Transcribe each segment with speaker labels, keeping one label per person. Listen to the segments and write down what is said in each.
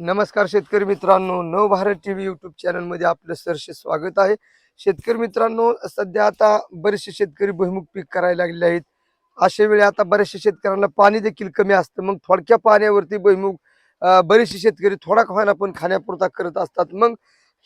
Speaker 1: नमस्कार शेतकरी मित्रांनो नव भारत टी व्ही यूट्यूब चॅनलमध्ये आपलं सरसे स्वागत आहे. शेतकरी मित्रांनो सध्या आता बरेचसे शेतकरी भुईमुग पीक करायला लागले आहेत. अशा वेळी आता बऱ्याचशा शेतकऱ्यांना पाणी देखील कमी असतं. मग थोडक्या पाण्यावरती भुईमुग बरेचसे शेतकरी थोडा का पण खाण्यापुरता करत असतात. मग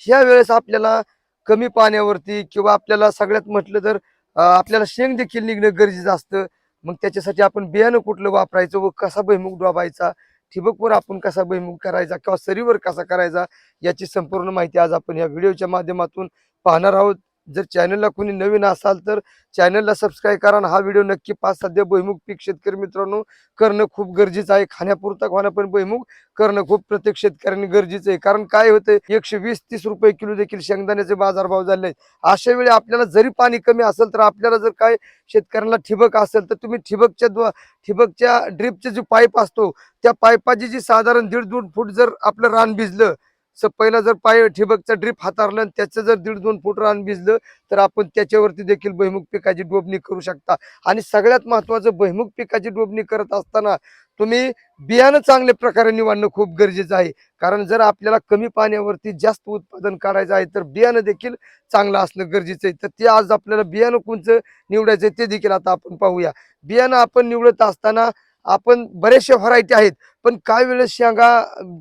Speaker 1: ह्या वेळेस आपल्याला कमी पाण्यावरती किंवा आपल्याला सगळ्यात म्हटलं तर आपल्याला शेंग देखील निघणं गरजेचं असतं. मग त्याच्यासाठी आपण बियाणं कुठलं वापरायचं व कसा भुईमुख डोबायचा ठिबकवर आपण कसा भुईमुग करायचा किंवा सरीवर कसा करायचा याची संपूर्ण माहिती आज आपण या व्हिडिओच्या माध्यमातून पाहणार आहोत. जर चॅनलला कोणी नवीन असाल तर चॅनलला सबस्क्राईब करा हा व्हिडिओ नक्की पाच सध्या भुईमुग पीक शेतकरी मित्रांनो करणं खूप गरजेचं आहे. खाण्यापुरता होणं पण भुईमुग करणं खूप प्रत्येक शेतकऱ्यांनी गरजेचं आहे. कारण काय होतं एकशे वीस तीस रुपये किलो देखील शेंगदाण्याचे बाजारभाव झाले आहेत. अशा वेळी आपल्याला जरी पाणी कमी असेल तर आपल्याला जर काय शेतकऱ्यांना ठिबक असेल तर तुम्ही ठिबकच्या द्वा ठिबकच्या ड्रिपचे जो पाईप असतो त्या पाईपाची जी साधारण दीड दोन फूट जर आपलं रान भिजलं स पहिला जर पाय ठिबकचा ड्रीप हातारलं आणि त्याचं जर दीड दोन फूट रान भिजलं तर आपण त्याच्यावरती देखील भुईमुग पिकाची डोबणी करू शकता. आणि सगळ्यात महत्वाचं बहिमुख पिकाची डोबणी करत असताना तुम्ही बियाणं चांगल्या प्रकारे निवडणं खूप गरजेचं आहे. कारण जर आपल्याला कमी पाण्यावरती जास्त उत्पादन काढायचं आहे तर बियाणं देखील चांगलं असणं गरजेचं आहे. तर ते आज आपल्याला बियाणं कोणचं निवडायचं ते देखील आता आपण पाहूया. बियाणं आपण निवडत असताना आपण बऱ्याचशा व्हरायटी आहेत. पण काय वेळेस शेंगा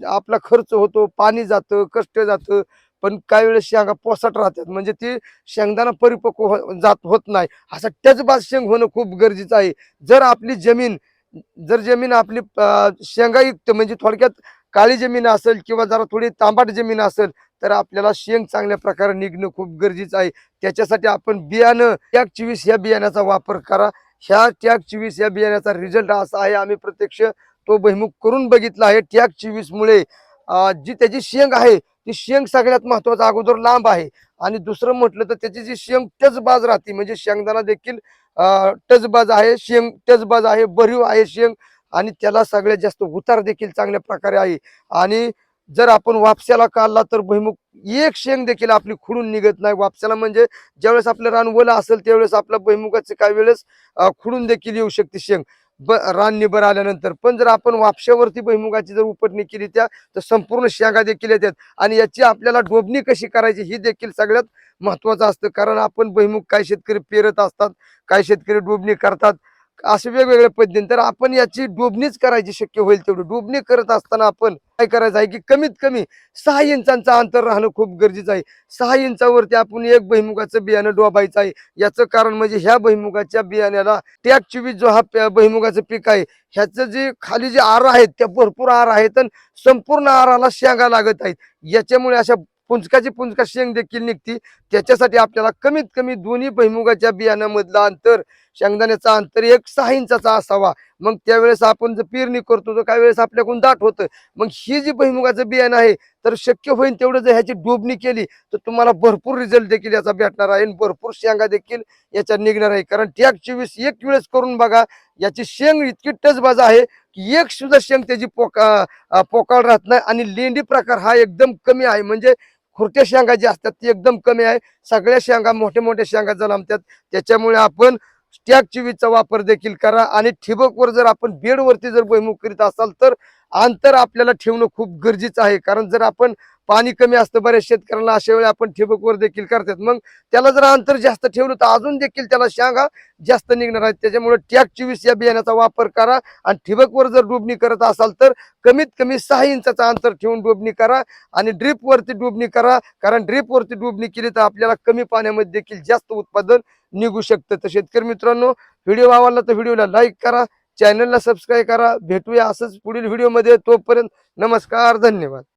Speaker 1: आपला खर्च होतो पाणी जातं कष्ट जातं पण काही वेळेस शेंगा पोसाट राहतात. म्हणजे ती शेंगदाणा परिपक्व हो- जात होत नाही. असा टचबाज शेंग होणं खूप गरजेचं आहे. जर आपली जमीन जर जमीन आपली शेंगायुक्त म्हणजे थोडक्यात काळी जमीन असेल किंवा जरा थोडी तांबाट जमीन असेल तर आपल्याला शेंग चांगल्या प्रकारे निघणं खूप गरजेचं आहे. त्याच्यासाठी आपण बियाणं एक चोवीस या बियाण्याचा वापर करा. ह्या टॅग चोवीस या बियाण्याचा रिझल्ट असा आहे. आम्ही प्रत्यक्ष तो बहिमुख करून बघितला आहे. टॅग चोवीसमुळे जी त्याची शेंग आहे ती शेंग सगळ्यात महत्त्वाचा अगोदर लांब आहे. आणि दुसरं म्हटलं तर त्याची जी शेंग टचबाज राहते म्हणजे शेंगदाणा देखील टचबाज आहे शेंग टचबाज आहे भरीव आहे शेंग. आणि त्याला सगळ्यात जास्त उतार देखील चांगल्या प्रकारे आहे. आणि जर आपण वापस्याला काढला तर भुईमुग एक शेंग देखील आपली खुडून निघत नाही. वापस्याला म्हणजे ज्यावेळेस आपलं रान वलं असेल त्यावेळेस आपल्या भुईमुगाचे काही वेळेस खुडून देखील येऊ शकते शेंग. ब रान निबर आल्यानंतर. पण जर आपण वापशावरती भुईमुगाची जर उपटणी केली त्या तर संपूर्ण शेंगा देखील येतात. आणि याची आपल्याला डोबणी कशी करायची ही देखील सगळ्यात महत्वाचं असतं. कारण आपण भुईमुग काही शेतकरी पेरत असतात काही शेतकरी डोबणी करतात. असे वेगवेगळ्या पद्धतीने. तर आपण याची डोबणीच करायची शक्य होईल तेवढी. डोबणी करत असताना आपण काय करायचं आहे की कमीत कमी सहा इंचांचं अंतर राहणं खूप गरजेचं आहे. सहा इंचावरती आपण एक बहिमुगाचं बियाणं डोबायचं आहे. याचं कारण म्हणजे ह्या बहिमुगाच्या बियाण्याला टॅग चोवीस जो हा बहिमुगाचं पीक आहे ह्याचं जे खाली जे आर आहेत त्या भरपूर आर आहेत आणि संपूर्ण आराला शेंगा लागत आहेत. याच्यामुळे अशा पुंजकाची पुंचका शेंग देखील निघती. त्याच्यासाठी आपल्याला कमीत कमी दोन्ही बहिमुगाच्या बियाण्यामधलं अंतर शेंगदाण्याचा अंतर एक सहा इंचाचा असावा. मग त्यावेळेस आपण जर पेरणी करतो तर काही वेळेस आपल्याकडून दाट होतं. मग ही जी भुईमुगाचं बियाणं आहे तर शक्य होईल तेवढं जर ह्याची डोबणी केली तर तुम्हाला भरपूर रिझल्ट देखील याचा भेटणार आहे आणि भरपूर शेंगा देखील याच्या निघणार आहे. कारण टॅग चोवीस एक वेळेस करून बघा याची शेंग इतकी टचबाज आहे की एक सुद्धा शेंग त्याची पोका पोकाळ राहत नाही आणि लेंडी प्रकार हा एकदम कमी आहे. म्हणजे खुरट्या शेंगा जी असतात ती एकदम कमी आहे. सगळ्या शेंगा मोठ्या मोठ्या शेंगा जन्मतात त्याच्यामुळे आपण स्टॅग वीजचा वापर देखील करा आणि ठिबकवर जर आपण बेडवरती जर भुईमुग करीत असाल तर अंतर आपल्याला ठेवणं खूप गरजेचं आहे. कारण जर आपण पाणी कमी असतं बऱ्याच शेतकऱ्यांना अशा वेळी आपण ठिबकवर देखील करतात. मग त्याला जर अंतर जास्त ठेवलं तर अजून देखील त्याला शेंगा जास्त निघणार आहेत त्याच्यामुळे टॅग चोवीस या बियाण्याचा वापर करा आणि ठिबकवर जर डोबणी करत असाल तर कमीत कमी सहा इंचाचा अंतर ठेवून डोबणी करा आणि ड्रीपवरती डुबणी डोबणी करा. कारण ड्रीपवरती डुबणी डोबणी केली तर आपल्याला कमी पाण्यामध्ये देखील जास्त उत्पादन निघू शकतं. तर शेतकरी मित्रांनो व्हिडिओ आवडला तर व्हिडिओला लाईक करा चॅनलला सबस्क्राईब करा. भेटूया असंच पुढील व्हिडिओमध्ये तोपर्यंत नमस्कार धन्यवाद.